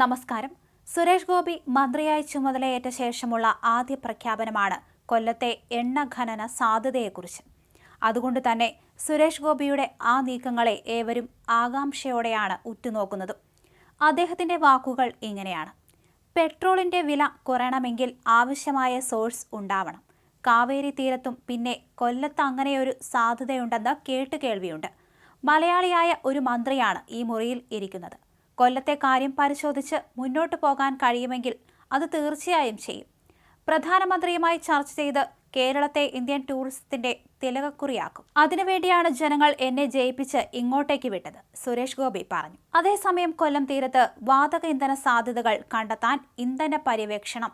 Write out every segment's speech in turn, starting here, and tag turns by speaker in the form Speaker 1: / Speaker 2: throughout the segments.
Speaker 1: നമസ്കാരം. സുരേഷ് ഗോപി മന്ത്രിയായി ചുമതലയേറ്റ ശേഷമുള്ള ആദ്യ പ്രഖ്യാപനമാണ് കൊല്ലത്തെ എണ്ണ ഖനന സാധ്യതയെക്കുറിച്ച്. അതുകൊണ്ട് തന്നെ സുരേഷ് ഗോപിയുടെ ആ നീക്കങ്ങളെ ഏവരും ആകാംക്ഷയോടെയാണ് ഉറ്റുനോക്കുന്നത്. അദ്ദേഹത്തിന്റെ വാക്കുകൾ ഇങ്ങനെയാണ്. പെട്രോളിന്റെ വില കുറയണമെങ്കിൽ ആവശ്യമായ സോഴ്സ് ഉണ്ടാവണം. കാവേരി തീരത്തും പിന്നെ കൊല്ലത്ത് അങ്ങനെയൊരു സാധ്യതയുണ്ടെന്ന് കേട്ടുകേൾവിയുണ്ട്. മലയാളിയായ ഒരു മന്ത്രിയാണ് ഈ മുറിയിൽ ഇരിക്കുന്നത്. കൊല്ലത്തെ കാര്യം പരിശോധിച്ച് മുന്നോട്ട് പോകാൻ കഴിയുമെങ്കിൽ അത് തീർച്ചയായും ചെയ്യും. പ്രധാനമന്ത്രിയുമായി ചർച്ച ചെയ്ത് കേരളത്തെ ഇന്ത്യൻ ടൂറിസത്തിന്റെ തിലകക്കുറിയാക്കും. അതിനുവേണ്ടിയാണ് ജനങ്ങൾ എന്നെ ജയിപ്പിച്ച് ഇങ്ങോട്ടേക്ക് വിട്ടത് സുരേഷ് ഗോപി പറഞ്ഞു. അതേസമയം കൊല്ലം തീരത്ത് വാതക ഇന്ധന സാധ്യതകൾ കണ്ടെത്താൻ ഇന്ധന പര്യവേക്ഷണം.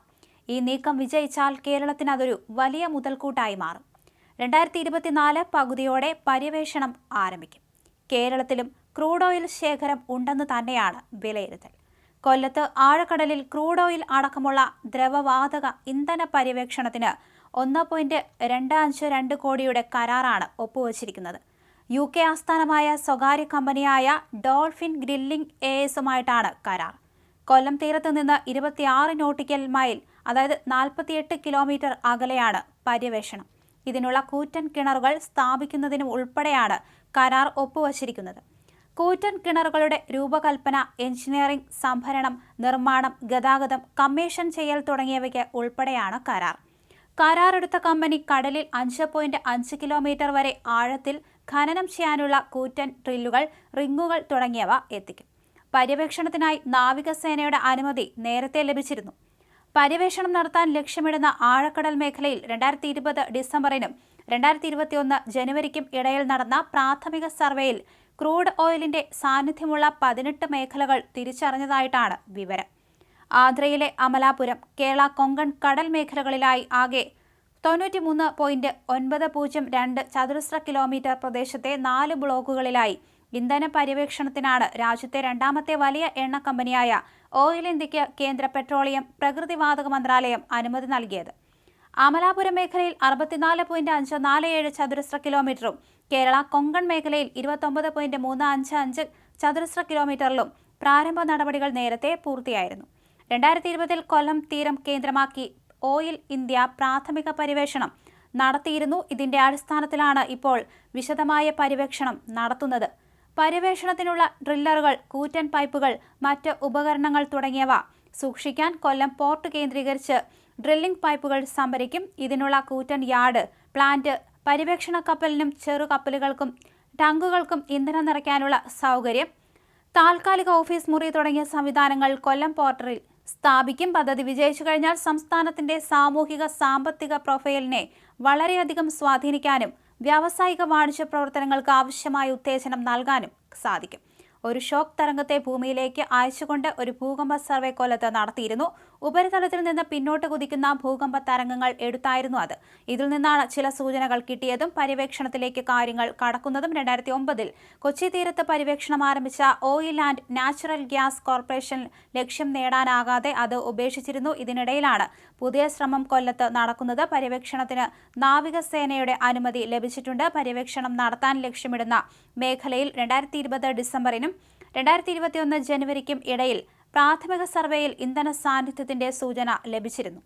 Speaker 1: ഈ നീക്കം വിജയിച്ചാൽ കേരളത്തിന് അതൊരു വലിയ മുതൽക്കൂട്ടായി മാറും. രണ്ടായിരത്തി ഇരുപത്തിനാല് പകുതിയോടെ പര്യവേഷണം ആരംഭിക്കും. കേരളത്തിലും ക്രൂഡ് ഓയിൽ ശേഖരം ഉണ്ടെന്ന് തന്നെയാണ് വിലയിരുത്തൽ. കൊല്ലത്ത് ആഴക്കടലിൽ ക്രൂഡ് ഓയിൽ അടക്കമുള്ള ദ്രവവാതക ഇന്ധന പര്യവേക്ഷണത്തിന് ഒന്ന് പോയിന്റ് രണ്ട് അഞ്ച് രണ്ട് കോടിയുടെ കരാറാണ് ഒപ്പുവച്ചിരിക്കുന്നത്. യു കെ ആസ്ഥാനമായ സ്വകാര്യ കമ്പനിയായ ഡോൾഫിൻ ഗ്രില്ലിംഗ് എ എസുമായിട്ടാണ് കരാർ. കൊല്ലം തീരത്ത് നിന്ന് ഇരുപത്തിയാറ് നോട്ടിക്കൽ മൈൽ അതായത് നാൽപ്പത്തിയെട്ട് കിലോമീറ്റർ അകലെയാണ് പര്യവേഷണം. ഇതിനുള്ള കൂറ്റൻ കിണറുകൾ സ്ഥാപിക്കുന്നതിനും ഉൾപ്പെടെയാണ് കരാർ ഒപ്പുവച്ചിരിക്കുന്നത്. കൂറ്റൻ കിണറുകളുടെ രൂപകൽപ്പന എഞ്ചിനീയറിംഗ് സംഭരണം നിർമ്മാണം ഗതാഗതം കമ്മീഷൻ ചെയ്യൽ തുടങ്ങിയവയ്ക്ക് ഉൾപ്പെടെയാണ് കരാർ. കരാറെടുത്ത കമ്പനി കടലിൽ അഞ്ച് പോയിന്റ് അഞ്ച് കിലോമീറ്റർ വരെ ആഴത്തിൽ ഖനനം ചെയ്യാനുള്ള കൂറ്റൻ ട്രില്ലുകൾ റിങ്ങുകൾ തുടങ്ങിയവ എത്തിക്കും. പര്യവേക്ഷണത്തിനായി നാവികസേനയുടെ അനുമതി നേരത്തെ ലഭിച്ചിരുന്നു. പര്യവേഷണം നടത്താൻ ലക്ഷ്യമിടുന്ന ആഴക്കടൽ മേഖലയിൽ രണ്ടായിരത്തി ഇരുപത് ഡിസംബറിനും രണ്ടായിരത്തി ഇരുപത്തിയൊന്ന് ജനുവരിക്കും ഇടയിൽ നടന്ന പ്രാഥമിക സർവേയിൽ ക്രൂഡ് ഓയിലിന്റെ സാന്നിധ്യമുള്ള പതിനെട്ട് മേഖലകൾ തിരിച്ചറിഞ്ഞതായിട്ടാണ് വിവരം. ആന്ധ്രയിലെ അമലാപുരം കേരള കൊങ്കൺ കടൽ മേഖലകളിലായി ആകെ തൊണ്ണൂറ്റിമൂന്ന് പോയിന്റ് ഒൻപത് പൂജ്യം രണ്ട് ചതുരശ്ര കിലോമീറ്റർ പ്രദേശത്തെ നാല് ബ്ലോക്കുകളിലായി ഇന്ധന പര്യവേക്ഷണത്തിനാണ് രാജ്യത്തെ രണ്ടാമത്തെ വലിയ എണ്ണ കമ്പനിയായ ഓയിൽ ഇന്ത്യയ്ക്ക് കേന്ദ്ര പെട്രോളിയം പ്രകൃതിവാതക മന്ത്രാലയം അനുമതി നൽകിയത്. അമലാപുരം മേഖലയിൽ അറുപത്തിനാല് പോയിന്റ് അഞ്ച് നാല് ഏഴ് ചതുരശ്ര കിലോമീറ്ററും കേരള കൊങ്കൺ മേഖലയിൽ ഇരുപത്തൊമ്പത് പോയിന്റ് മൂന്ന് അഞ്ച് അഞ്ച് ചതുരശ്ര കിലോമീറ്ററിലും പ്രാരംഭ നടപടികൾ നേരത്തെ പൂർത്തിയായിരുന്നു. രണ്ടായിരത്തി ഇരുപതിൽ കൊല്ലം തീരം കേന്ദ്രമാക്കി ഓയിൽ ഇന്ത്യ പ്രാഥമിക പര്യവേഷണം നടത്തിയിരുന്നു. ഇതിന്റെ അടിസ്ഥാനത്തിലാണ് ഇപ്പോൾ വിശദമായ പര്യവേക്ഷണം നടത്തുന്നത്. പര്യവേഷണത്തിനുള്ള ഡ്രില്ലറുകൾ കൂറ്റൻ പൈപ്പുകൾ മറ്റ് ഉപകരണങ്ങൾ തുടങ്ങിയവ സൂക്ഷിക്കാൻ കൊല്ലം പോർട്ട് കേന്ദ്രീകരിച്ച് ഡ്രില്ലിംഗ് പൈപ്പുകൾ സംഭരിക്കും. ഇതിനുള്ള കൂറ്റൻ യാർഡ് പ്ലാന്റ് പര്യവേക്ഷണ കപ്പലിനും ചെറു കപ്പലുകൾക്കും ടാങ്കുകൾക്കും ഇന്ധനം നിറയ്ക്കാനുള്ള സൗകര്യം. താൽക്കാലിക ഓഫീസ് മുറി തുടങ്ങിയ സംവിധാനങ്ങൾ കൊല്ലം പോർട്ടറിൽ സ്ഥാപിക്കും. പദ്ധതി വിജയിച്ചു കഴിഞ്ഞാൽ സംസ്ഥാനത്തിന്റെ സാമൂഹിക സാമ്പത്തിക പ്രൊഫൈലിനെ വളരെയധികം സ്വാധീനിക്കാനും വ്യാവസായിക വാണിജ്യ പ്രവർത്തനങ്ങൾക്ക് ആവശ്യമായ ഉത്തേജനം നൽകാനും സാധിക്കും. ഒരു ഷോക്ക് തരംഗത്തെ ഭൂമിയിലേക്ക് അയച്ചുകൊണ്ട് ഒരു ഭൂകമ്പ സർവേ കൊല്ലത്ത് നടത്തിയിരുന്നു. ഉപരിതലത്തിൽ നിന്ന് പിന്നോട്ട് കുതിക്കുന്ന ഭൂകമ്പ തരംഗങ്ങൾ എടുത്തായിരുന്നു അത്. ഇതിൽ നിന്നാണ് ചില സൂചനകൾ കിട്ടിയതും പര്യവേക്ഷണത്തിലേക്ക് കാര്യങ്ങൾ കടക്കുന്നതും രണ്ടായിരത്തി ഒമ്പതിൽ കൊച്ചി തീരത്ത് പര്യവേക്ഷണം ആരംഭിച്ച oil and natural gas corporation ലക്ഷ്യം നേടാനാകാതെ അത് ഉപേക്ഷിച്ചിരുന്നു. ഇതിനിടയിലാണ് പുതിയ ശ്രമം കൊല്ലത്ത് നടക്കുന്നത്. പര്യവേക്ഷണത്തിന് നാവികസേനയുടെ അനുമതി ലഭിച്ചിട്ടുണ്ട്. പര്യവേക്ഷണം നടത്താൻ ലക്ഷ്യമിടുന്ന മേഖലയിൽ രണ്ടായിരത്തി ഇരുപത് ഡിസംബറിനും രണ്ടായിരത്തി ഇരുപത്തിയൊന്ന് ജനുവരിക്കും ഇടയിൽ പ്രാഥമിക സർവേയിൽ ഇന്ധന സാന്നിധ്യത്തിന്റെ സൂചന ലഭിച്ചിരുന്നു